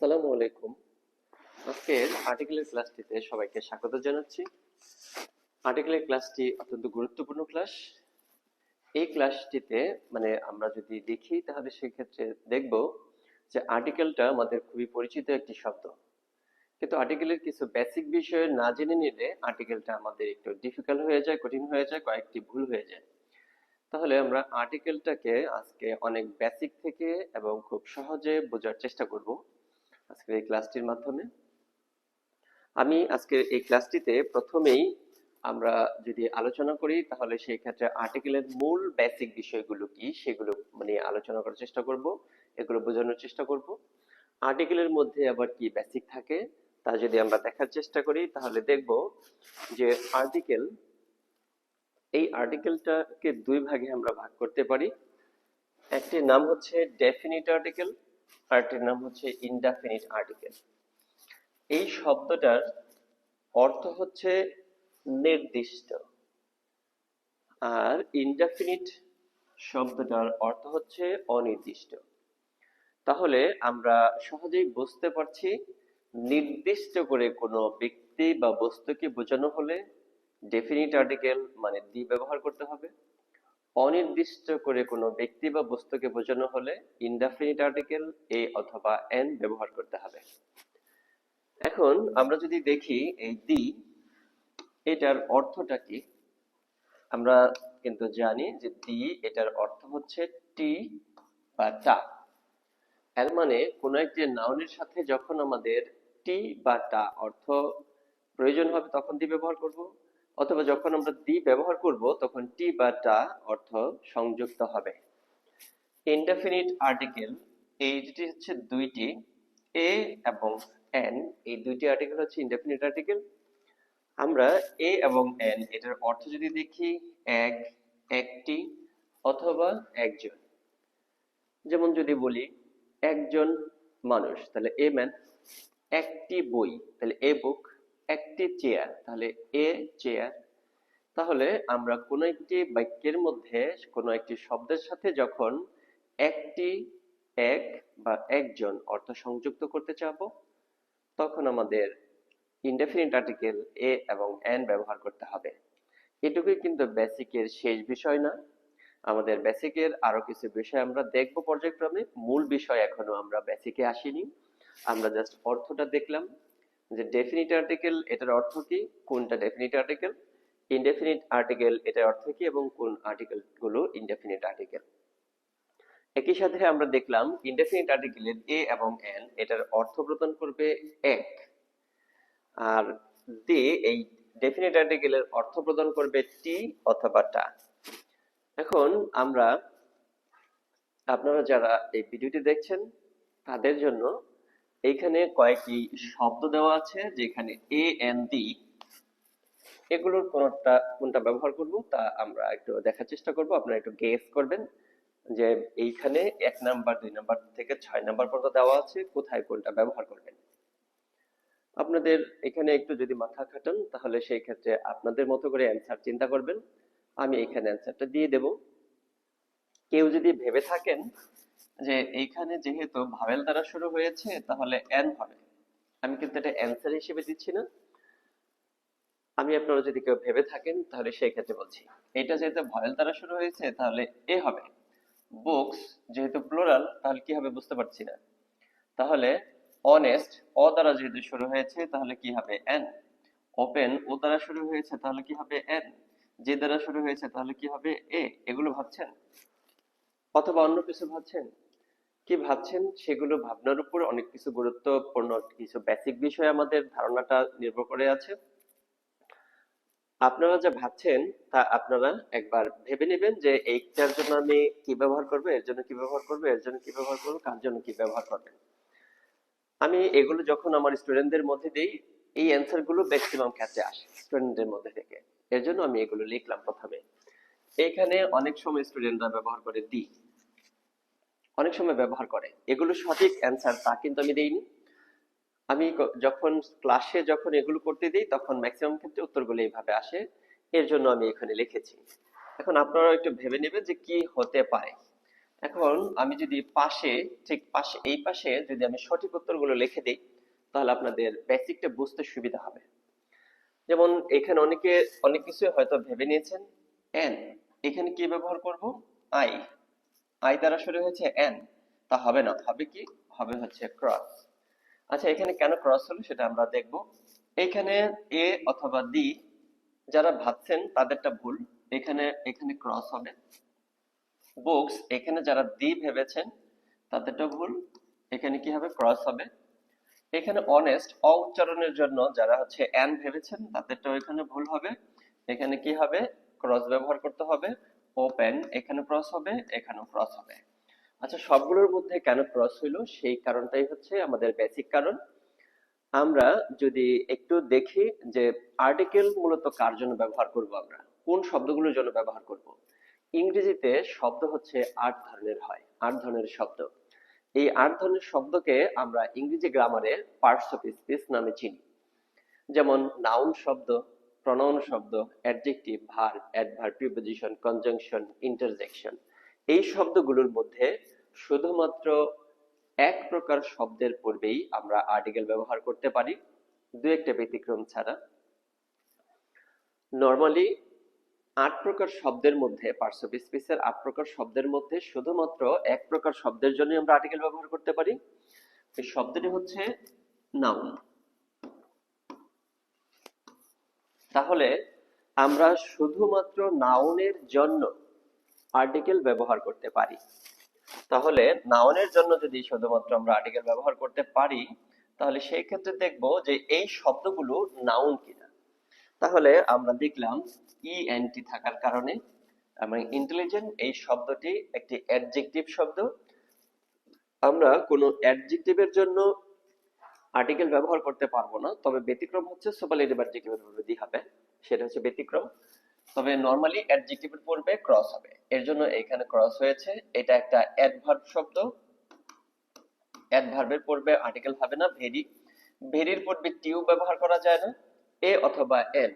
আসসালামু আলাইকুম। আজকের আর্টিকেলের ক্লাসটিতে সবাইকে স্বাগত জানাচ্ছি। আর্টিকেলের ক্লাসটি অত্যন্ত গুরুত্বপূর্ণ ক্লাস এই ক্লাসটিতে মানে আমরা যদি দেখি, তাহলে সেক্ষেত্রে দেখব যে আর্টিকেলটা আমাদের খুবই পরিচিত একটি শব্দ। কিন্তু আর্টিকেলের কিছু বেসিক বিষয় না জেনে নিলে আর্টিকেলটা আমাদের একটু ডিফিকাল্ট হয়ে যায়, কঠিন হয়ে যায়, কয়েকটি ভুল হয়ে যায়। তাহলে আমরা আর্টিকেলটাকে আজকে অনেক বেসিক থেকে এবং খুব সহজে বোঝার চেষ্টা করব। আজকের এই ক্লাসটির মাধ্যমে। আমি আজকের এই ক্লাসটিতে প্রথমেই আমরা যদি আলোচনা করি, তাহলে সেই ক্ষেত্রে আর্টিকেলের মূল বেসিক বিষয়গুলো কি, সেগুলো মানে আলোচনা করার চেষ্টা করব, এগুলো বোঝানোর চেষ্টা করব। আর্টিকেলের মধ্যে আবার কি বেসিক থাকে, তা যদি আমরা দেখার চেষ্টা করি, তাহলে দেখব যে আর্টিকেল, এই আর্টিকেলটাকে দুই ভাগে আমরা ভাগ করতে পারি। একটি নাম হচ্ছে ডেফিনিট আর্টিকেল আরেকটির নাম হচ্ছে ইনডেফিনিট আর্টিকেল এই শব্দটার অর্থ হচ্ছে নির্দিষ্ট। আর ইনডেফিনিট শব্দটার অর্থ হচ্ছে অনির্দিষ্ট। তাহলে আমরা সহজেই বুঝতে পারছি নির্দিষ্ট করে কোনো ব্যক্তি বা বস্তুকে বোঝানো হলে ডেফিনিট আর্টিকেল মানে দি ব্যবহার করতে হবে। অনির্দিষ্ট করে কোনো ব্যক্তি বা বস্তুকে বোঝানো হলে ইনডেফিনিট আর্টিকেল এ অথবা এন ব্যবহার করতে হবে। এখন আমরা যদি দেখি এই দি এটার অর্থটা কি? আমরা কিন্তু জানি যে দি এটার অর্থ হচ্ছে টি বা টা এর মানে কোন একটি নাউনের সাথে যখন আমাদের টি বা টা অর্থ প্রয়োজন হবে তখন দি ব্যবহার করব। অথবা যখন আমরা দি ব্যবহার করব, তখন টি বা টা অর্থ সংযুক্ত হবে। ইনডেফিনিট আর্টিকেল, এই দুটি হচ্ছে দুইটি। এ এবং এন, এই দুইটি আর্টিকেল হচ্ছে ইনডেফিনিট আর্টিকেল। আমরা এ এবং এন, এটার অর্থ যদি দেখি, এক, একটি অথবা একজন। যেমন যদি বলি, একজন মানুষ, তাহলে এ ম্যান, একটি বই, তাহলে এ বুক একটি চেয়ার তাহলে এ চেয়ার তাহলে আমরা কোনো একটি বাক্যের মধ্যে কোনো একটি শব্দের সাথে যখন একটি, এক বা একজন অর্থ সংযুক্ত করতে চাবো, তখন আমাদের ইনডেফিনিট আর্টিকেল এ এবং এন ব্যবহার করতে হবে। এটুকুই কিন্তু বেসিকের শেষ বিষয় না। আমাদের বেসিকের আরও কিছু বিষয় আমরা দেখব পর্যায়ক্রমে। মূল বিষয় এখনও আমরা বেসিকে আসিনি। আমরা জাস্ট অর্থটা দেখলাম। যে ডেফিনিট আর্টিকেল এটার অর্থ কি? কোনটা ডেফিনিট আর্টিকেল ইনডেফিনিট আর্টিকেল এটার অর্থ কি? এবং কোন আর্টিকেলগুলো ইনডেফিনিট আর্টিকেল একই সাথে আমরা দেখলাম ইনডেফিনিট আর্টিকেলের এ এবং এন এটার অর্থ প্রদান করবে এক। আর দে এই ডেফিনিট আর্টিকেলের অর্থ প্রদান করবে টি অথবা টা। এখন আমরা, আপনারা যারা এই ভিডিওটি দেখছেন, তাদের জন্য এইখানে কয়েকটি শব্দ দেওয়া আছে, যেখানে এ এন ডি এগুলোর কোনটা কোনটা ব্যবহার করব তা আমরা একটু দেখার চেষ্টা করব। আপনারা একটু গেস করবেন যে এইখানে এক নাম্বার, দুই নাম্বার থেকে ছয় নাম্বার পর্যন্ত দেওয়া আছে, কোথায় কোনটা ব্যবহার করবেন। আপনাদের এখানে একটু যদি মাথা খাটান, তাহলে সেই ক্ষেত্রে আপনাদের মতো করে অ্যান্সার চিন্তা করবেন। আমি এখানে অ্যান্সারটা দিয়ে দেব। কেউ যদি ভেবে থাকেন যে এইখানে যেহেতু ভাবেল দ্বারা শুরু হয়েছে, তাহলে এন হবে। আমি কিন্তু এটা অ্যান্সার হিসেবে দিচ্ছি না। আমি আপনারা যদি কেউ ভেবে থাকেন, তাহলে সেই ক্ষেত্রে বলছি। এটা যেহেতু ভয়েল দ্বারা শুরু হয়েছে, তাহলে এ হবে। বুকস যেহেতু প্লুরাল তাহলে কি হবে বুঝতে পারছি না। তাহলে অনেস্ট অ দ্বারা যেহেতু শুরু হয়েছে, তাহলে কি হবে এন। ওপেন ও দ্বারা শুরু হয়েছে, তাহলে কি হবে এন। যে দ্বারা শুরু হয়েছে, তাহলে কি হবে এ। এগুলো ভাবছেন? অথবা অন্য কিছু ভাবছেন? কি ভাবছেন? সেগুলো ভাবনার উপর অনেক কিছু গুরুত্বপূর্ণ কিছু বেসিক বিষয় আমাদের ধারণাটা নির্ভর করে আছে। আপনারা যা ভাবছেন তা আপনারা একবার ভেবে নেবেন যে এইটার জন্য আমি কি ব্যবহার করব, এর জন্য কি ব্যবহার করব, এর জন্য কি ব্যবহার করব, কার জন্য কি ব্যবহার করবেন আমি এগুলো যখন আমার স্টুডেন্টদের মধ্যে দেই, এই অ্যান্সারগুলো ম্যাক্সিমাম ক্ষেত্রে আসে স্টুডেন্টদের মধ্যে থেকে। এর জন্য আমি এগুলো লিখলাম প্রথমে। এখানে অনেক সময় স্টুডেন্টরা ব্যবহার করে দি অনেক সময় ব্যবহার করে। এগুলো সঠিক অ্যান্সার তা কিন্তু আমি দেইনি। আমি যখন ক্লাসে যখন এগুলো করতে দিই, তখন ম্যাক্সিমাম ক্ষেত্রে উত্তরগুলো এইভাবে আসে। এর জন্য আমি এখানে লিখেছি। এখন আপনারা একটু ভেবে নেবেন যে কি হতে পারে। এখন আমি যদি পাশে, ঠিক পাশে, এই পাশে যদি আমি সঠিক উত্তরগুলো লিখে দিই, তাহলে আপনাদের বেসিকটা বুঝতে সুবিধা হবে। যেমন এখানে অনেকে, অনেক কিছু হয়তো ভেবে নিয়েছেন। এন এখানে কি ব্যবহার করব? আই আই দ্বারা শুরু হয়েছে এন তা হবে না, হবে কি? হবে হচ্ছে ক্রস আচ্ছা এখানে কেন ক্রস হলো সেটা আমরা দেখব। এখানে এ অথবা ডি যারা ভাবছেন তাদেরটা ভুল। এখানে এখানে ক্রস হবে। বুকস এখানে যারা দি ভেবেছেন তাদেরটা ভুল। এখানে কি হবে? ক্রস হবে। এখানে অনেস্ট অ উচ্চারণের জন্য যারা হচ্ছে অ্যান ভেবেছেন তাদেরটাও এখানে ভুল হবে। এখানে কি হবে? ক্রস ব্যবহার করতে হবে। ওপেন এখানে ক্রস হবে, এখানেও ক্রস হবে। আচ্ছা সবগুলোর মধ্যে কেন ক্রস হইল? সেই কারণটাই হচ্ছে আমাদের বেসিক কারণ। আমরা যদি একটু দেখি যে আর্টিকেল মূলত কার জন্য ব্যবহার করব আমরা? কোন শব্দগুলোর জন্য ব্যবহার করব? ইংরেজিতে শব্দ হচ্ছে আট ধরনের হয়, আট ধরনের শব্দ। এই আট ধরনের শব্দকে আমরা ইংরেজি গ্রামারে পার্টস অফ স্পিচ নামে চিনি। যেমন নাউন শব্দ প্রনাউন শব্দ অ্যাডজেক্টিভ ভার অ্যাডভার প্রিপোজিশন কনজাংশন ইন্টারজেকশন এই শব্দগুলোর মধ্যে শুধুমাত্র এক প্রকার শব্দের পূর্বেই আমরা আর্টিকেল ব্যবহার করতে পারি, দু একটা ব্যতিক্রম ছাড়া। নর্মালি আট প্রকার শব্দের মধ্যে পার্টস অফ স্পিচের আট প্রকার শব্দের মধ্যে শুধুমাত্র এক প্রকার শব্দের জন্য আমরা আর্টিকেল ব্যবহার করতে পারি। এই শব্দটি হচ্ছে নাউন তাহলে আমরা শুধুমাত্র নাউনের জন্য আর্টিকেল ব্যবহার করতে পারি। তাহলে নাউনের জন্য যদি শুধুমাত্র আমরা আর্টিকেল ব্যবহার করতে পারি, তাহলে সেই ক্ষেত্রে দেখব যে এই শব্দগুলো নাউন কিনা। তাহলে আমরা দেখলাম ই ইএনটি থাকার কারণে এবং ইন্টেলিজেন্ট এই শব্দটি একটি অ্যাডজেক্টিভ শব্দ। আমরা কোনো অ্যাডজেক্টিভের জন্য আর্টিকেল ব্যবহার করতে পারব না, তবে ব্যতিক্রম হচ্ছে সুপারলেটিভ অ্যাডজেক্টিভের পূর্বে হবে, সেটা হচ্ছে ব্যতিক্রম। তবে নরমালি অ্যাডজেক্টিভের পূর্বে ক্রস হবে, এর জন্য এখানে ক্রস হয়েছে, এটা একটা অ্যাডভার্ব শব্দ। অ্যাডভার্বের পূর্বে আর্টিকেল হবে না ভেরি ভেরির পূর্বে টিউ ব্যবহার করা যায় না এ অথবা এন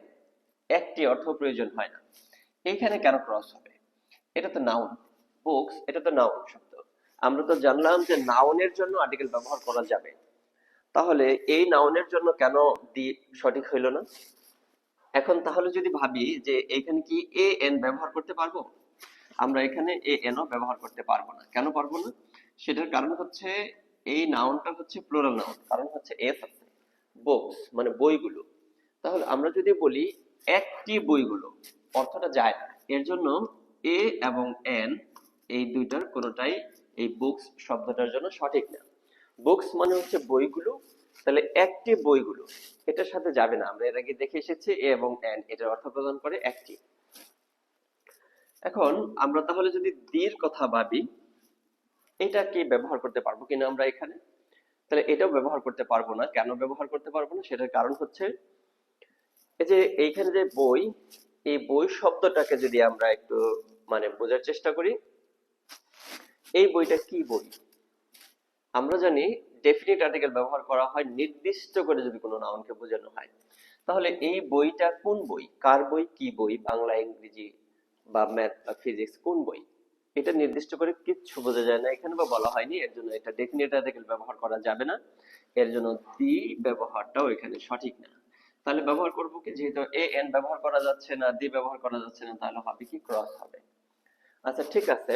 একটি অর্থ প্রয়োজন হয় না। এইখানে কেন ক্রস হবে? এটা তো নাউন বুকস এটা তো নাউন শব্দ। আমরা তো জানলাম যে নাউনের জন্য আর্টিকেল ব্যবহার করা যাবে। তাহলে এই নাউনের জন্য কেন দি সঠিক হইল না? এখন তাহলে যদি ভাবি যে এখানে কি এ এন ব্যবহার করতে পারব? আমরা এখানে এ এন ও ব্যবহার করতে পারব না। কেন পারব না? সেটার কারণ হচ্ছে এই নাউনটা হচ্ছে প্লুরাল নাউন কারণ হচ্ছে এস আছে বুকস মানে বইগুলো। তাহলে আমরা যদি বলি একটি বইগুলো, অর্থটা যায় না। এর জন্য এ এবং এন এই দুইটার কোনোটাই এই বুকস শব্দটার জন্য সঠিক না। বুকস মানে হচ্ছে বইগুলো, তাহলে একটি বইগুলো, এটার সাথে যাবে না, আমরা এর আগে দেখে এসেছি এ এবং এন এটার অর্থ প্রদান করে একটি। এখন আমরা তাহলে যদি দির কথা ভাবি এটা কি ব্যবহার করতে পারব কিনা আমরা এখানে? তাহলে এটাও ব্যবহার করতে পারব না, কেন ব্যবহার করতে পারব না? সেটার কারণ হচ্ছে, এই যে এইখানে যে বই, এই বই শব্দটাকে যদি আমরা একটু মানে বোঝার চেষ্টা করি, এই বইটা কি বই? আমরা জানি ডেফিনিট আর্টিকেল ব্যবহার করা হয় নির্দিষ্ট করে যদি কোনো নাউনকে বোঝানো হয়। তাহলে এই বইটা কোন বই? কার বই? কি বই? বাংলা, ইংরেজি বা ম্যাথ বা ফিজিক্স কোন বই? এটা নির্দিষ্ট করে কিচ্ছু বোঝা যায় না এখানে বা বলা হয়নি, এর জন্য এটা ডেফিনিট আর্টিকেল ব্যবহার করা যাবে না। এর জন্য দি ব্যবহারটাও এখানে সঠিক না। তাহলে ব্যবহার করব কি? যেহেতু এ এন ব্যবহার করা যাচ্ছে না দি ব্যবহার করা যাচ্ছে না, তাহলে হবে কি? ক্রস হবে। আচ্ছা ঠিক আছে।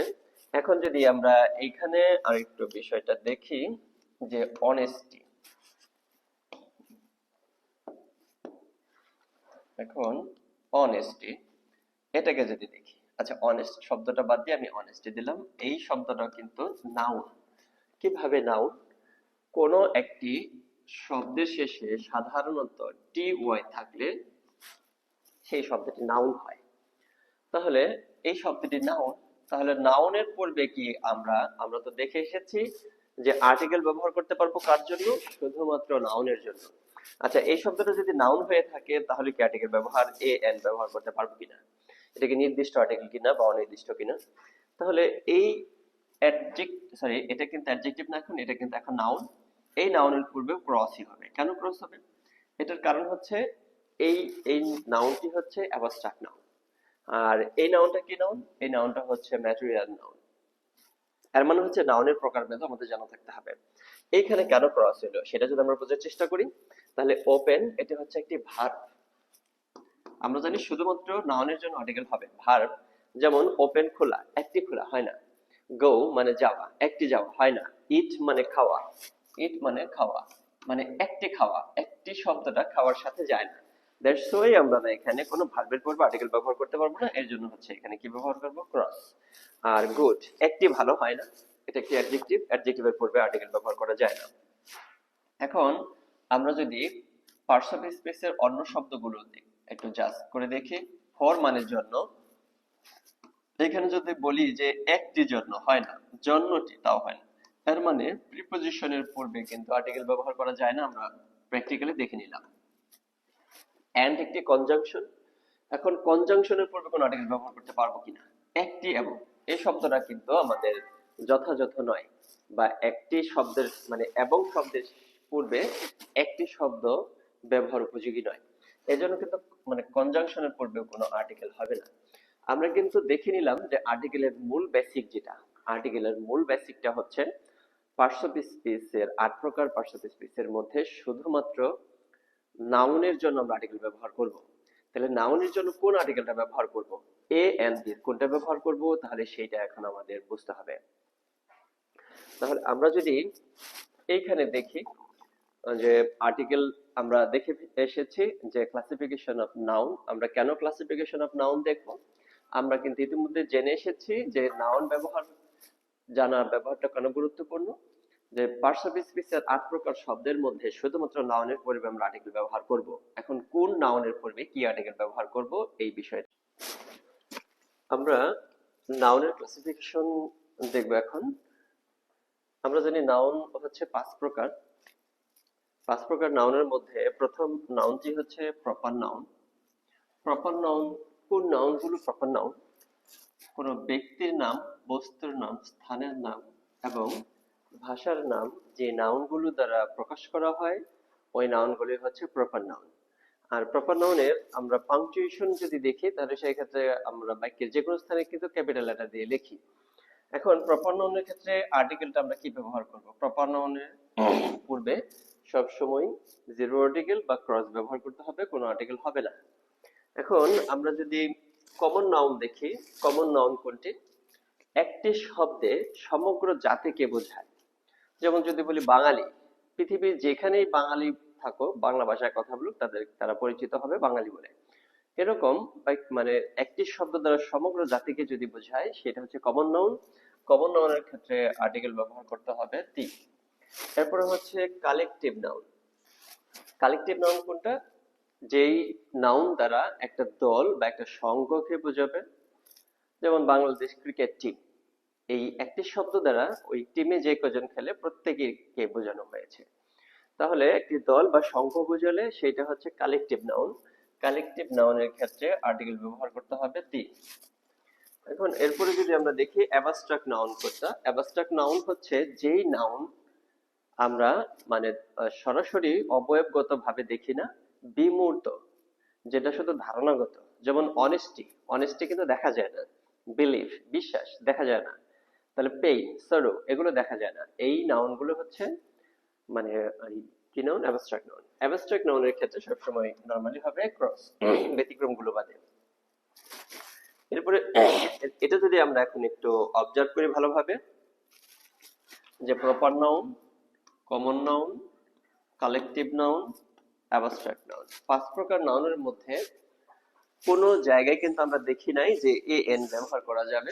এখন যদি আমরা এইখানে আরেকটু বিষয়টা দেখি যে অনেস্টি এখন অনেস্টি এটাকে যদি দেখি আচ্ছা অনেস্ট শব্দটা বাদ দিয়ে আমি অনেস্টি দিলাম। এই শব্দটা কিন্তু নাউন কীভাবে নাউন কোনো একটি শব্দের শেষে সাধারণত টি ওয়াই থাকলে সেই শব্দটি নাউন হয়। তাহলে এই শব্দটি নাউন তাহলে নাউনের পূর্বে কি আমরা আমরা তো দেখে এসেছি যে আর্টিকেল ব্যবহার করতে পারব কার জন্য? শুধুমাত্র নাউনের জন্য। আচ্ছা এই শব্দটা যদি নাউন হয়ে থাকে, তাহলে কি আর্টিকেল ব্যবহার এ এন ব্যবহার করতে পারব কিনা? এটা কি নির্দিষ্ট আর্টিকেল কিনা বা অনির্দিষ্ট কিনা? তাহলে এই অ্যাডজেক্ট সরি এটা কিন্তু অ্যাডজেক্টিভ না এখন, এটা কিন্তু এখন নাউন এই নাউনের পূর্বে ক্রসই হবে। কেন ক্রস হবে? এটার কারণ হচ্ছে, এই এই নাউনটি হচ্ছে অ্যাবস্ট্রাক্ট নাউন আর এই নাউনটা কি নাউন এই নাউনটা হচ্ছে ম্যাটেরিয়াল নাউন এর মানে হচ্ছে নাউনের প্রকারভেদ আমাদের জানা থাকতে হবে। এইখানে কেন ক্রস হলো? সেটা যদি আমরা বোঝার চেষ্টা করি, তাহলে ওপেন এটা হচ্ছে একটি ভার্ব আমরা জানি শুধুমাত্র নাউনের জন্য আর্টিকেল হবে। ভার্ব যেমন ওপেন খোলা, একটি খোলা, হয় না। গো মানে যাওয়া, একটি যাওয়া, হয় না। ইট মানে খাওয়া। ইট মানে খাওয়া মানে একটি খাওয়া, একটি শব্দটা খাওয়ার সাথে যায় না। দ্যাটস ওয়াই আমরা না এখানে কোনো ভার্বের আর্টিকেল ব্যবহার করতে পারব না। এর জন্য হচ্ছে এখানে কি ব্যবহার ক্রস আর গুড একটি ভালো হয় না। এটা একটি অ্যাডজেক্টিভ অ্যাডজেক্টিভের পূর্বে আর্টিকেল ব্যবহার করা যায় না। এখন আমরা যদি অফ স্পেসের অন্য শব্দগুলো একটু জাস্ট করে দেখি। ফর মানের জন্য। এখানে যদি বলি যে একটি জন্য হয় না, জন্যটি তাও হয় না। তার মানে প্রিপোজিশনের পূর্বে কিন্তু আর্টিকেল ব্যবহার করা যায় না। আমরা প্র্যাকটিক্যালি দেখে নিলাম। এন্ড একটি কনজাংশন এখন কনজাংশনের পূর্বে কোন আর্টিকেল ব্যবহার করতে পারব কিনা? একটি এবং। এই শব্দটা কিন্তু আমাদের যথাযথ নয়, বা একটি শব্দের মানে এবং শব্দের পূর্বে একটি শব্দ ব্যবহার উপযোগী নয়। এজন্য কিন্তু মানে কনজাংশনের পূর্বে কোনো আর্টিকেল হবে না। আমরা কিন্তু দেখে নিলাম যে আর্টিকেলের মূল বেসিক যেটা আর্টিকেলের মূল বেসিকটা হচ্ছে অফ স্পিচের আট প্রকার অফ স্পিচের মধ্যে শুধুমাত্র নাউনের জন্য আমরা আর্টিকেল ব্যবহার করব। তাহলে নাউনের জন্য কোন আর্টিকেলটা ব্যবহার করব? এ এন্ড বি কোনটা ব্যবহার করব? তাহলে সেইটা এখন আমাদের বুঝতে হবে। তাহলে আমরা যদি এইখানে দেখি, যে আর্টিকেল আমরা দেখে এসেছি যে ক্লাসিফিকেশন অফ নাউন আমরা কেন ক্লাসিফিকেশন অফ নাউন দেখব? আমরা কিন্তু ইতিমধ্যে জেনে এসেছি যে নাউন ব্যবহার জানা ব্যবহারটা কেন গুরুত্বপূর্ণ? যে পার্টস অফ স্পিচের আট প্রকার শব্দের মধ্যে শুধুমাত্র নাউনের পূর্বে আমরা আর্টিকেল ব্যবহার করব। এখন কোন নাউনের পূর্বে কি আর্টিকেল ব্যবহার করব এই বিষয়টা আমরা নাউনের ক্লাসিফিকেশন দেখব এখন। আমরা জানি নাউন হচ্ছে পাঁচ প্রকার। পাঁচ প্রকার নাউনের মধ্যে প্রথম নাউনটি হচ্ছে প্রপার নাউন প্রপার নাউন কোন নাউনগুলো প্রপার নাউন কোনো ব্যক্তির নাম, বস্তুর নাম, স্থানের নাম এবং ভাষার নাম যে নাউনগুলো দ্বারা প্রকাশ করা হয়, ওই নাউনগুলি হচ্ছে প্রপার নাউন আর প্রপার নাউনের আমরা পাংচুয়েশন যদি দেখি, তাহলে সেই ক্ষেত্রে আমরা বাক্যের যে কোনো স্থানে কিন্তু ক্যাপিটাল লেটার দিয়ে লিখি। এখন প্রপার নাউনের ক্ষেত্রে আর্টিকেলটা আমরা কি ব্যবহার করব? প্রপার নাউনের পূর্বে সব সময় জিরো আর্টিকেল বা ক্রস ব্যবহার করতে হবে, কোনো আর্টিকেল হবে না। এখন আমরা যদি কমন নাউন দেখি কমন নাউন কোনটি? একটি শব্দে সমগ্র জাতিকে বোঝায়। যেমন যদি বলি বাঙালি, পৃথিবীর যেখানেই বাঙালি থাকো বাংলা ভাষায় কথা বলুক, তাদের, তারা পরিচিত হবে বাঙালি বলে। এরকম মানে একটি শব্দ দ্বারা সমগ্র জাতিকে যদি বোঝায়, সেটা হচ্ছে কমন নাউন কমন নাউনের ক্ষেত্রে আর্টিকেল ব্যবহার করতে হবে তি। এরপরে হচ্ছে কালেকটিভ নাউন কালেকটিভ নাউন কোনটা? যেই নাউন দ্বারা একটা দল বা একটা সংঘকে বোঝাবে। যেমন বাংলাদেশ ক্রিকেট টিম এই একটি শব্দ দ্বারা ওই টিমে যে কজন খেলে প্রত্যেকে বোঝানো হয়েছে। তাহলে একটি দল বা সংঘ বোঝালে সেটা হচ্ছে কালেকটিভ নাউন কালেকটিভ নাউনের ক্ষেত্রে আর্টিকেল ব্যবহার করতে হবে দি এখন এরপরে যদি আমরা দেখি অ্যাবাস্ট্রাক্ট নাউন কোনটা অ্যাবাস্ট্রাক্ট নাউন হচ্ছে যেই নাউন আমরা মানে সরাসরি অবয়বগত ভাবে দেখি না, বিমূর্ত, যেটা শুধু ধারণাগত। যেমন অনেস্টি অনেস্টি কিন্তু দেখা যায় না। বিলিভ বিশ্বাস, দেখা যায় না। তাহলে পেইন সরো এগুলো দেখা যায় না। এই নাউনগুলো হচ্ছে মানে কি নাউন অ্যাবস্ট্রাক্ট নাউন অ্যাবস্ট্রাক্ট নাউনের ক্ষেত্রে সবসময় নর্মালি হবে ক্রস ব্যতিক্রমগুলো বাদে। এরপরে, এটা যদি আমরা এখন একটু অবজার্ভ করি ভালোভাবে, যে proper noun common noun collective noun abstract noun পাঁচ প্রকার নাউনের মধ্যে কোনো জায়গায় কিন্তু আমরা দেখি নাই যে এ এন ব্যবহার করা যাবে।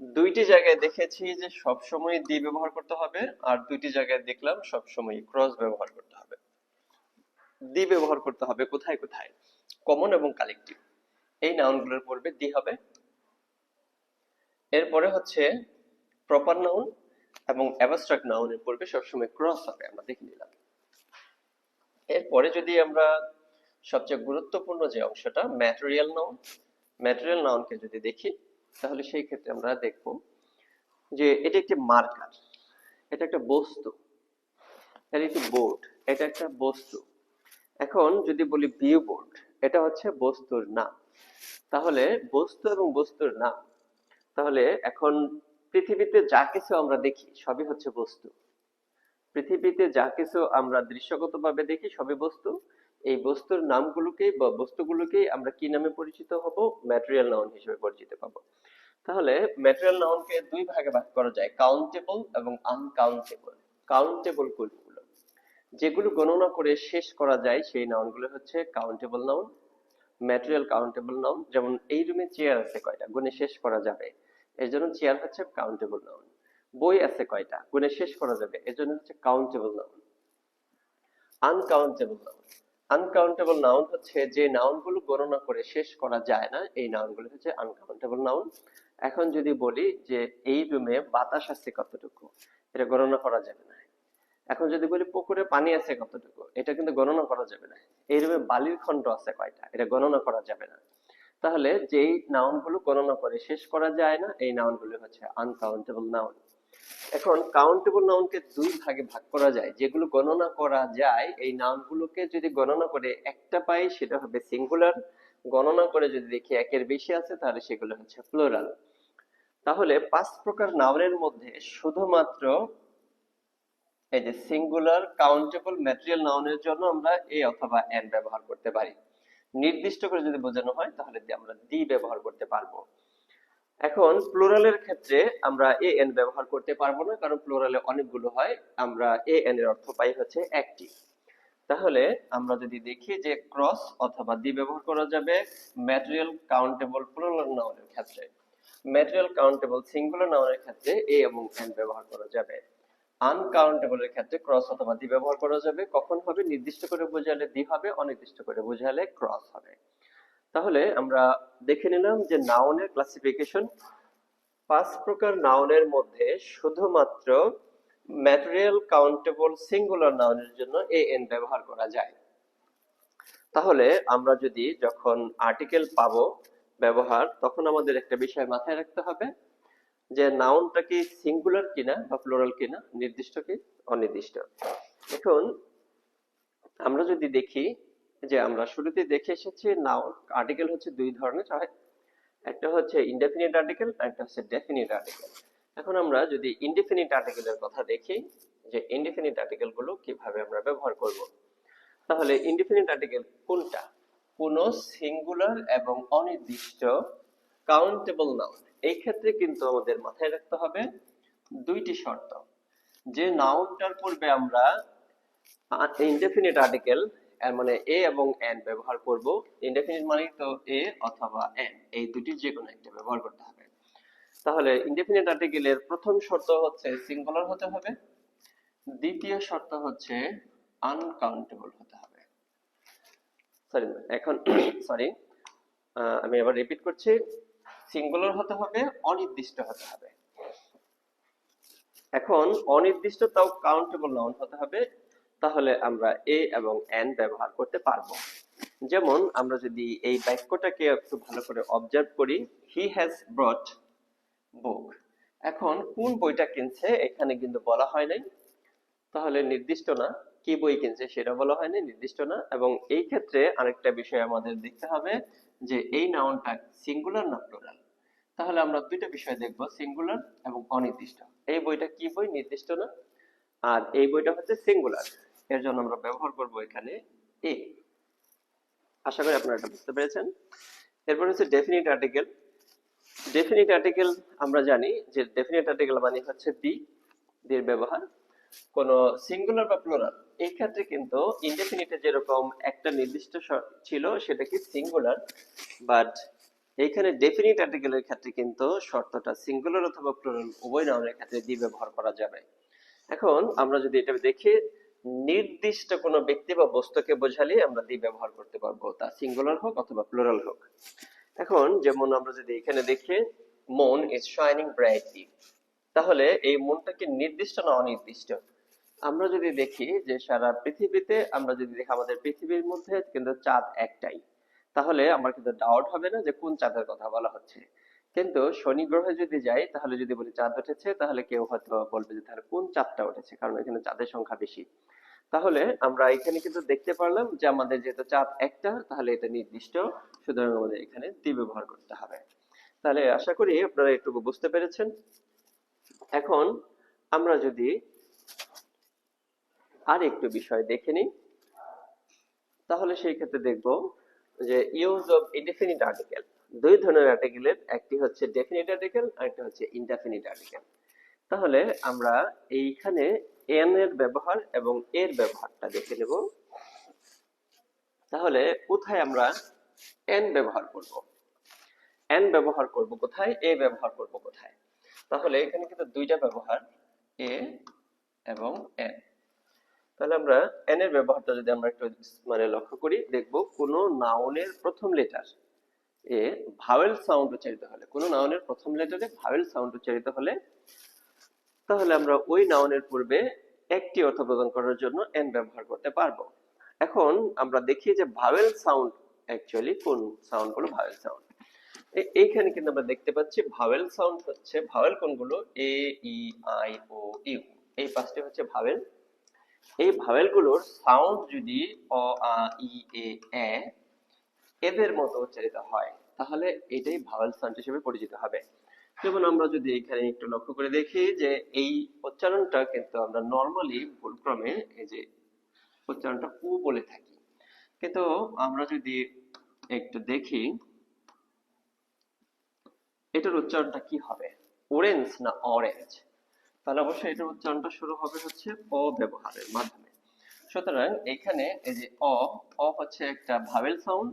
দুইটি জায়গায় দেখেছি যে সব সময় দি ব্যবহার করতে হবে আর দুইটি জায়গায় দেখলাম সব সময় ক্রস ব্যবহার করতে হবে। দি ব্যবহার করতে হবে কোথায় কোথায়? কমন এবং কালেকটিভ। এই নাউনগুলোর পূর্বে দি হবে। এরপরে হচ্ছে প্রপার নাউন এবং অ্যাবস্ট্রাক্ট নাউনের পূর্বে সবসময় ক্রস হবে, আমরা দেখে নিলাম। এরপরে যদি আমরা সবচেয়ে গুরুত্বপূর্ণ যে অংশটা, ম্যাটেরিয়াল নাউন, ম্যাটেরিয়াল নাউনকে যদি দেখি তাহলে সেই ক্ষেত্রে আমরা দেখব যে এটা একটি মার্কার, এটা একটা বস্তু, এটা একটি বোর্ড, এটা একটা বস্তু। এখন যদি বলি বিউ বোর্ড, এটা হচ্ছে বস্তুর নাম। তাহলে বস্তু এবং বস্তুর নাম, তাহলে এখন পৃথিবীতে যা কিছু আমরা দেখি সবই হচ্ছে বস্তু। পৃথিবীতে যা কিছু আমরা দৃশ্যগতভাবে দেখি সবই বস্তু এই বস্তুর নামগুলোকেই বা বস্তুগুলোকেই আমরা কি নামে পরিচিত হব? ম্যাটেরিয়াল নাউন হিসেবে পরিচিত পাবো। তাহলে ম্যাটেরিয়াল নাউনকে দুই ভাগে ভাগ করা যায় কাউন্টেবল এবং আনকাউন্টেবল কাউন্টেবল কোনগুলো যেগুলো গণনা করে শেষ করা যায় সেই নাউনগুলো হচ্ছে countable noun material countable noun যেমন এই রুমে চেয়ার আছে কয়টা? গুণে শেষ করা যাবে। এর জন্য চেয়ার হচ্ছে কাউন্টেবল নাউন বই আছে কয়টা? গুণে শেষ করা যাবে। এর জন্য হচ্ছে countable noun uncountable noun uncountable noun হচ্ছে যে নাউনগুলো গণনা করে শেষ করা যায় না, এই নাউনগুলো হচ্ছে আনকাউন্টেবল নাউন এখন যদি বলি যে এই রুমে বাতাস আছে কতটুকু, এটা গণনা করা যাবে না। এখন যদি বলি পুকুরে পানি আছে কতটুকু, এটা কিন্তু গণনা করা যাবে না। এই রুমে বালির খণ্ড আছে কয়টা, এটা গণনা করা যাবে না। তাহলে যেই নাউনগুলো গণনা করে শেষ করা যায় না, এই নাউনগুলো হচ্ছে আনকাউন্টেবল নাউন এখন কাউন্টেবল নাউনকে দুই ভাগে ভাগ করা যায়, যেগুলো গণনা করা যায়, এই নাউনগুলোকে যদি গণনা করে একটা পাই, সেটা হবে সিঙ্গুলার গণনা করে যদি দেখি একের বেশি আছে, তাহলে সেগুলো হচ্ছে প্লুরাল তাহলে পাঁচ প্রকার নাউনের মধ্যে শুধুমাত্র এই যে সিঙ্গুলার কাউন্টেবল ম্যাটেরিয়াল নাউনের জন্য আমরা এ অথবা এন ব্যবহার করতে পারি। নির্দিষ্ট করে যদি বোঝানো হয়, তাহলে আমরা দি ব্যবহার করতে পারব। এখন প্লুরালের ক্ষেত্রে আমরা এ এন ব্যবহার করতে পারব না, কারণ প্লুরালে অনেকগুলো হয়। আমরা এ এন এর অর্থ পাই হচ্ছে একটি। তাহলে আমরা যদি দেখি যে ক্রস অথবা দি ব্যবহার করা যাবে ম্যাটেরিয়াল কাউন্টেবল প্লুরাল নাউনের ক্ষেত্রে। ম্যাটেরিয়াল কাউন্টেবল সিঙ্গুলার নাউনের ক্ষেত্রে এ এবং এন ব্যবহার করা যাবে। আনকাউন্টেবল এর ক্ষেত্রে ক্রস অথবা দি ব্যবহার করা যাবে। কখন হবে? নির্দিষ্ট করে বোঝালে দি হবে, অনির্দিষ্ট করে বোঝালে ক্রস হবে। তাহলে আমরা দেখে নিলাম যে নাউনের ক্লাসিফিকেশন পাঁচ প্রকার নাউনের মধ্যে শুধুমাত্র ম্যাটেরিয়াল কাউন্টেবল সিঙ্গুলার নাউনের জন্য এ এন ব্যবহার করা যায়। তাহলে আমরা যদি যখন আর্টিকেল পাবো ব্যবহার, তখন আমাদের একটা বিষয় মাথায় রাখতে হবে যে নাউনটা কি সিঙ্গুলার কিনা বা প্লুরাল কিনা, নির্দিষ্ট কি অনির্দিষ্ট? এখন আমরা যদি দেখি যে আমরা শুরুতে দেখে এসেছি নাউন আর্টিকেল হচ্ছে দুই ধরনের হয় একটা হচ্ছে ইনডেফিনিট আর্টিকেল আর একটা হচ্ছে ডেফিনিট আর্টিকেল এখন আমরা যদি ইনডেফিনিট আর্টিকেলের কথা দেখি, যে ইনডেফিনিট আর্টিকেলগুলো কীভাবে আমরা ব্যবহার করব? তাহলে ইনডেফিনিট আর্টিকেল কোনটা? কোন সিঙ্গুলার এবং অনির্দিষ্ট কাউন্টেবল নাউন এই ক্ষেত্রে কিন্তু আমাদের মাথায় রাখতে হবে দুইটি শর্ত। যে নাউনটার পূর্বে আমরা ইনডেফিনিট আর্টিকেল এর মানে এ এবং এন ব্যবহার করব। ইনডেফিনিট মানে তো এ অথবা এন এই দুটি যে কোনো একটা ব্যবহার করতে হবে। তাহলে ইনডেফিনিট আর্টিকেলের প্রথম শর্ত হচ্ছে সিঙ্গুলার হতে হবে, দ্বিতীয় শর্ত হচ্ছে আনকাউন্টেবল হতে হবে। সরি এখন সরি আমি আবার রিপিট করছি। সিঙ্গুলার হতে হবে, অনির্দিষ্ট হতে হবে। এখন অনির্দিষ্ট তাও কাউন্টেবল নাউন হতে হবে তাহলে আমরা এ এবং এন ব্যবহার করতে পারব। যেমন আমরা যদি এই বাক্যটাকে একটু ভালো করে অবজার্ভ করি হি হ্যাজ ব্রট বুক এখন কোন বইটা কিনছে এখানে কিন্তু বলা হয় নাই। তাহলে নির্দিষ্ট না, কি বই কিনছে সেটা বলা হয়নি নির্দিষ্ট না। এবং এই ক্ষেত্রে আরেকটা বিষয় আমাদের দেখতে হবে যে এই নাউনটা সিঙ্গুলার না প্লুরাল তাহলে আমরা দুইটা বিষয় দেখব সিঙ্গুলার এবং অনির্দিষ্ট। এই বইটা কি বই? নির্দিষ্ট না। আর এই বইটা হচ্ছে সিঙ্গুলার এর জন্য আমরা ব্যবহার করব এখানে এ আশা করি আপনারা এটা বুঝতে পেরেছেন। এরপর হচ্ছে ডেফিনিট আর্টিকেল ডেফিনিট আর্টিকেল আমরা জানি যে ডেফিনিট আর্টিকেল মানে হচ্ছে দি দির ব্যবহার। কোন সিঙ্গুলার বা প্লুরাল এই ক্ষেত্রে কিন্তু ইনডেফিনিটে যেরকম একটা নির্দিষ্ট ছিল, সেটা কি সিঙ্গুলার বাট এইখানে ডেফিনিট আর্টিকেলের ক্ষেত্রে কিন্তু শর্তটা সিঙ্গুলার অথবা প্লুরাল উভয় নাউনের ক্ষেত্রে দি ব্যবহার করা যাবে। এখন আমরা যদি এটা দেখি নির্দিষ্ট কোনো ব্যক্তি বা বস্তুকে বোঝালে আমরা দি ব্যবহার করতে পারব, তা সিঙ্গুলার হোক অথবা প্লুরাল হোক। এখন যেমন আমরা যদি এখানে দেখি মন ইজ শাইনিং ব্রাইটলি তাহলে এই মনটা কি নির্দিষ্ট না অনির্দিষ্ট। আমরা যদি দেখি যে সারা পৃথিবীতে, আমরা যদি দেখি আমাদের পৃথিবীর মধ্যে কিন্তু চাঁদ একটাই। তাহলে আমার কিন্তু ডাউট হবে না যে কোন চাঁদের কথা বলা হচ্ছে। কিন্তু শনি গ্রহে যদি যাই তাহলে যদি বলি চাঁদ উঠেছে তাহলে কেউ হয়তো বলবে যে তাহলে কোন চাঁদটা উঠেছে? কারণ এখানে চাঁদের সংখ্যা বেশি। তাহলে আমরা এখানে কিন্তু দেখতে পারলাম যে আমাদের যেহেতু চাঁদ একটা তাহলে এটা নির্দিষ্ট। সুতরাং আমাদের এখানে তি ব্যবহার করতে হবে। তাহলে আশা করি আপনারা একটু বুঝতে পেরেছেন। এখন আমরা যদি আর একটু বিষয় দেখে নিই তাহলে সেই ক্ষেত্রে দেখব যে ইউজ অফ ইনডেফিনিট আর্টিকেল দুই ধরনের আর্টিকেলের একটি হচ্ছে ডেফিনিট আর্টিকেল আর একটা হচ্ছে ইনডেফিনিট আর্টিকেল তাহলে আমরা এইখানে এন এর ব্যবহার এবং এর ব্যবহারটা দেখে নেব। তাহলে কোথায় আমরা এন ব্যবহার করব? এন ব্যবহার করব কোথায়? এ ব্যবহার করব কোথায়? তাহলে এখানে কিন্তু দুইটা ব্যবহার এ এবং এন তাহলে আমরা এন এর ব্যবহারটা যদি আমরা একটু মানে লক্ষ্য করি, দেখব কোন নাউনের প্রথম লেটার এ ভাওয়েল সাউন্ড উচ্চারিত হলে, কোন নাউনের প্রথম লেটারে ভাওয়েল সাউন্ড উচ্চারিত হলে, তাহলে আমরা ওই নাউনের পূর্বে একটি অর্থ প্রদান করার জন্য এন ব্যবহার করতে পারব। এখন আমরা দেখি যে ভাওয়েল সাউন্ড অ্যাকচুয়ালি কোন সাউন্ডগুলো ভাওয়েল সাউন্ড এইখানে কিন্তু আমরা দেখতে পাচ্ছি ভাওয়েল সাউন্ড হচ্ছে, ভাওয়েল কোনগুলো? A, E, I, O, U. এই পাঁচটি হচ্ছে ভাওয়েল। এই ভাওয়েলগুলোর সাউন্ড যদি অ, আ, ই, এ এ, এদের মতো উচ্চারিত হয়। তাহলে এটাই ভাওয়েল সাউন্ড হিসেবে পরিচিত হবে। যেমন আমরা যদি এখানে একটু লক্ষ্য করে দেখি যে এই উচ্চারণটা কিন্তু আমরা নর্মালি ভুলক্রমে এই যে উচ্চারণটা উ বলে থাকি। কিন্তু আমরা যদি একটু দেখি, এটার উচ্চারণটা কি হবে? অরেঞ্জ না অরেঞ্জ তাহলে অবশ্যই এটার উচ্চারণটা শুরু হবে হচ্ছে অ ব্যবহারের মাধ্যমে। সুতরাং এখানে এই যে অ অ হচ্ছে একটা ভাওয়েল সাউন্ড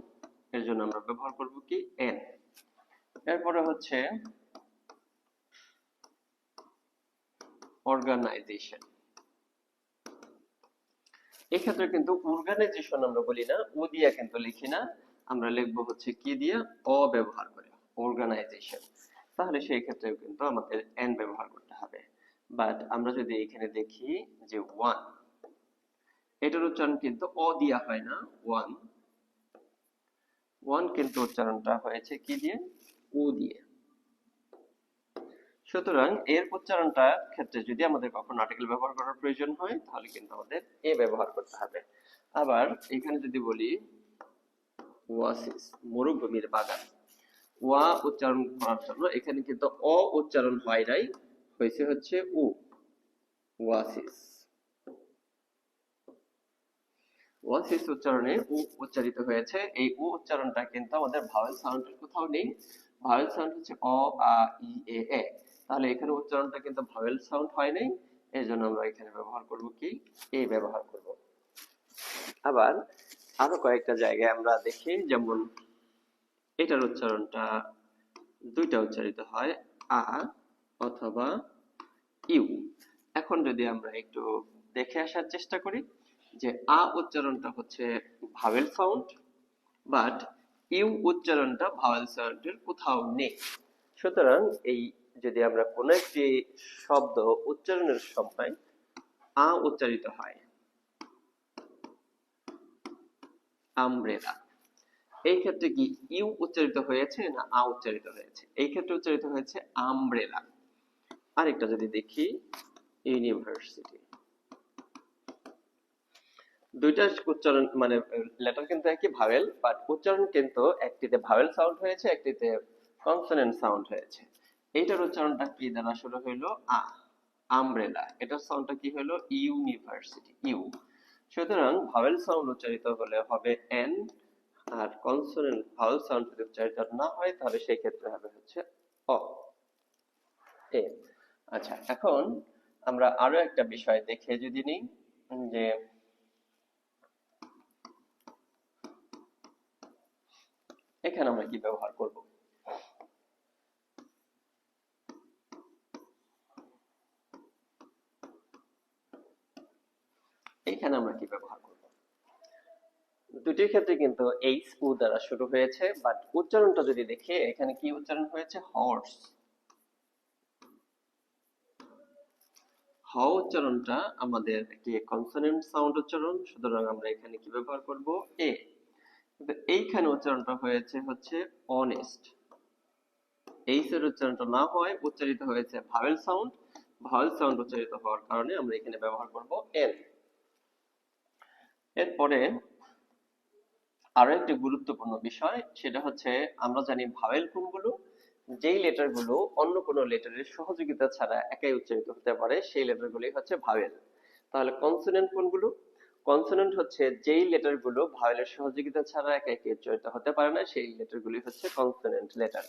এর আমরা ব্যবহার করব কি? এন এরপরে হচ্ছে অর্গানাইজেশন এক্ষেত্রে কিন্তু অর্গানাইজেশন আমরা বলি না, ও দিয়া কিন্তু লিখি না। আমরা লিখব হচ্ছে কি দিয়া? অ ব্যবহার করে অর্গানাইজেশন তাহলে সেই ক্ষেত্রেও কিন্তু আমাদের এন ব্যবহার করতে হবে। বাট আমরা যদি এখানে দেখি যে ওয়ান এটার উচ্চারণ কিন্তু অ দিয়া হয় না ওয়ান ওয়ান কিন্তু উচ্চারণটা হয়েছে কি দিয়ে? ও দিয়ে। সুতরাং এর উচ্চারণটা ক্ষেত্রে যদি আমাদের কখনো আর্টিকেল ব্যবহার করার প্রয়োজন হয়, তাহলে কিন্তু আমাদের এ ব্যবহার করতে হবে। আবার এখানে যদি বলি ওয়াসিস মরুভূমির বাগান। ওয়া উচ্চারণ করার জন্য এখানে কিন্তু অ উচ্চারণ হয় হয়েছে হচ্ছে উ। ওয়াসিস ওয়াসিস উচ্চারণে উ উচ্চারিত হয়েছে। এই উ উচ্চারণটা কিন্তু আমাদের ভাওয়েল সাউন্ডের কোথাও নেই। ভাওয়েল সাউন্ড হচ্ছে অ, আ, ই, এ এ। তাহলে এখানে উচ্চারণটা কিন্তু ভাওয়েল সাউন্ড হয় নাই। এই জন্য আমরা এখানে ব্যবহার করব কি? এ ব্যবহার করব। আবার আরও কয়েকটা জায়গায় আমরা দেখি, যেমন এটার উচ্চারণটা দুইটা উচ্চারিত হয়, আ অথবা ইউ। এখন যদি আমরা একটু দেখে আসার চেষ্টা করি যে আ উচ্চারণটা হচ্ছে ভাওয়েল সাউন্ড বাট ইউ উচ্চারণটা ভাওয়েল সাউন্ডের কোথাও নেই। সুতরাং এই যদি আমরা কোন একটি শব্দ উচ্চারণের সময় আ উচ্চারিত হয়। আমব্রেলা এই ক্ষেত্রে কি ইউ উচ্চারিত হয়েছে না আ উচ্চারিত হয়েছে? এই ক্ষেত্রে উচ্চারিত হয়েছে আমব্রেলা আরেকটা যদি দেখি, ইউনিভার্সিটি। দুইটা উচ্চারণ মানে লেটার কিন্তু একই ভাওয়েল বাট উচ্চারণ কিন্তু একটিতে ভাওয়েল সাউন্ড হয়েছে, একটিতে কনসোনেন্ট সাউন্ড হয়েছে। এইটার উচ্চারণটা কি দ্বারা শুরু হইল? আ আমব্রেলা এটার সাউন্ডটা কি হলো ইউনিভার্সিটি ইউ সুতরাং ভাওয়েল সাউন্ড উচ্চারিত হলে হবে এন আর কনসোনেন্ট ভাওয়েল সাউন্ড যদি উচ্চারিত না হয়, তাহলে সেই ক্ষেত্রে হবে হচ্ছে অ। এ আচ্ছা এখন আমরা আরও একটা বিষয় দেখে যদি নিই, যে এখানে আমরা কি ব্যবহার করব? এখানে আমরা কি ব্যবহার করব? দুটির ক্ষেত্রে কিন্তু এইচ উ দ্বারা শুরু হয়েছে বাট উচ্চারণটা যদি দেখে, এখানে কি উচ্চারণ হয়েছে? হর্স হ উচ্চারণটা আমাদের একটি কনসোনেন্ট সাউন্ড উচ্চারণ, সুতরাং আমরা এখানে কি ব্যবহার করব? এ কিন্তু এইখানে উচ্চারণটা হয়েছে হচ্ছে অনেস্ট এইচ এর উচ্চারণটা না হয় উচ্চারিত হয়েছে ভাওয়েল সাউন্ড ভাওয়েল সাউন্ড উচ্চারিত হওয়ার কারণে আমরা এখানে ব্যবহার করব এন এরপরে আরও একটি গুরুত্বপূর্ণ বিষয়, সেটা হচ্ছে আমরা জানি ভাওয়েল কোনগুলো, যেই লেটারগুলো অন্য কোনো লেটারের সহযোগিতা ছাড়া একাই উচ্চারিত হতে পারে, সেই লেটারগুলোই হচ্ছে ভাওয়েল তাহলে কনসোনেন্ট কোনগুলো? কনসোনেন্ট হচ্ছে যেই লেটারগুলো ভাওয়েলের সহযোগিতা ছাড়া একা একে উচ্চারিত হতে পারে না, সেই লেটারগুলি হচ্ছে কনসোনেন্ট লেটার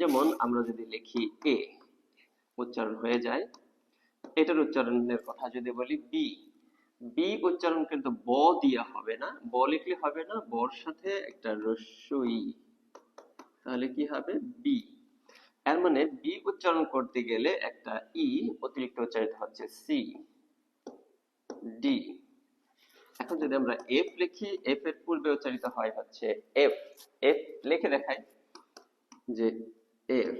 যেমন আমরা যদি লিখি এ উচ্চারণ হয়ে যায়। এটার উচ্চারণের কথা যদি বলি বি বি উচ্চারণ কিন্তু ব দিয়া হবে না। ব লিখলে হবে না, বর সাথে একটা রস্যই। তাহলে কি হবে? বি এর মানে বি উচ্চারণ করতে গেলে একটা ই অতিরিক্ত উচ্চারিত হচ্ছে সি ডি এখন যদি আমরা এফ লিখি এফ এর পূর্বে উচ্চারিত হয় হচ্ছে এফ এফ লিখে দেখাই যে এফ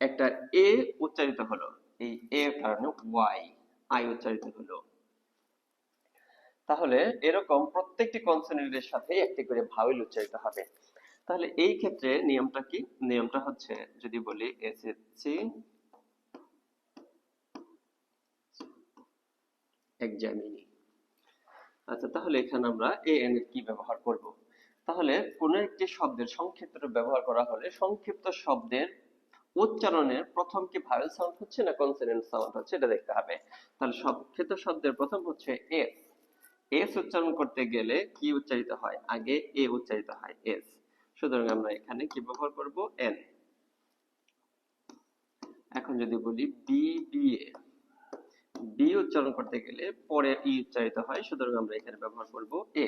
একটা এ উচ্চারিত হলো, এই এর কারণে ওয়াই আই উচ্চারিত হলো। তাহলে এরকম প্রত্যেকটি কনসোনেন্টের সাথে একটি করে ভাওয়েল উচ্চারিত হবে। তাহলে এই ক্ষেত্রে নিয়মটা কি? নিয়মটা হচ্ছে, যদি বলি এসএসসি এক্সামিনি আচ্ছা তাহলে এখানে আমরা এ এন এর কি ব্যবহার করব? তাহলে কোন একটি শব্দের সংক্ষিপ্ত ব্যবহার করা হলে সংক্ষিপ্ত শব্দের উচ্চারণের প্রথম কি ভাওয়েল সাউন্ড হচ্ছে না কনসোনেন্ট সাউন্ড হচ্ছে? এটা দেখতে হবে। তাহলে সংক্ষিপ্ত শব্দের প্রথম হচ্ছে এস এস উচ্চারণ করতে গেলে কি উচ্চারিত হয়? আগে এ উচ্চারিত হয় এস সুতরাং আমরা এখানে কি ব্যবহার করব? এন এখন যদি বলি বি বি এ বি উচ্চারণ করতে গেলে পরে ই উচ্চারিত হয়, সুতরাং আমরা এখানে ব্যবহার করব এ।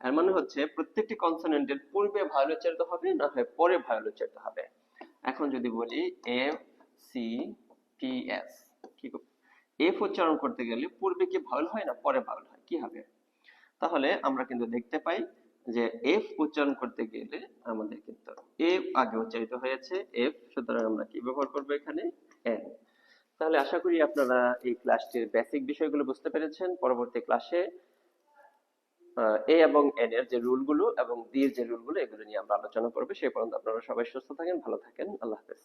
এর মানে হচ্ছে প্রত্যেকটি কনসোনেন্টের পূর্বে ভায়োল উচ্চারিত হবে, না হয় পরে ভায়োল উচ্চারিত হবে। এখন যদি বলি এফ সি, পি, এস, কি এফ উচ্চারণ করতে গেলে পূর্বে কি ভাওয়েল হয়, না পরে ভাওয়েল হয়, কি হবে? তাহলে আমরা কিন্তু দেখতে পাই যে এফ উচ্চারণ করতে গেলে আমাদের কিন্তু এফ আগে উচ্চারিত হয়েছে, এফ, সুতরাং আমরা কি ব্যবহার করব এখানে? এন। তাহলে আশা করি আপনারা এই ক্লাসটির বেসিক বিষয়গুলো বুঝতে পেরেছেন। পরবর্তী ক্লাসে এ এবং এন এর যে রুলগুলো এবং ডি এর যে রুলগুলো এগুলো নিয়ে আমরা আলোচনা করব। সেই পর্যন্ত আপনারা সবাই সুস্থ থাকেন, ভালো থাকেন। আল্লাহ হাফেজ।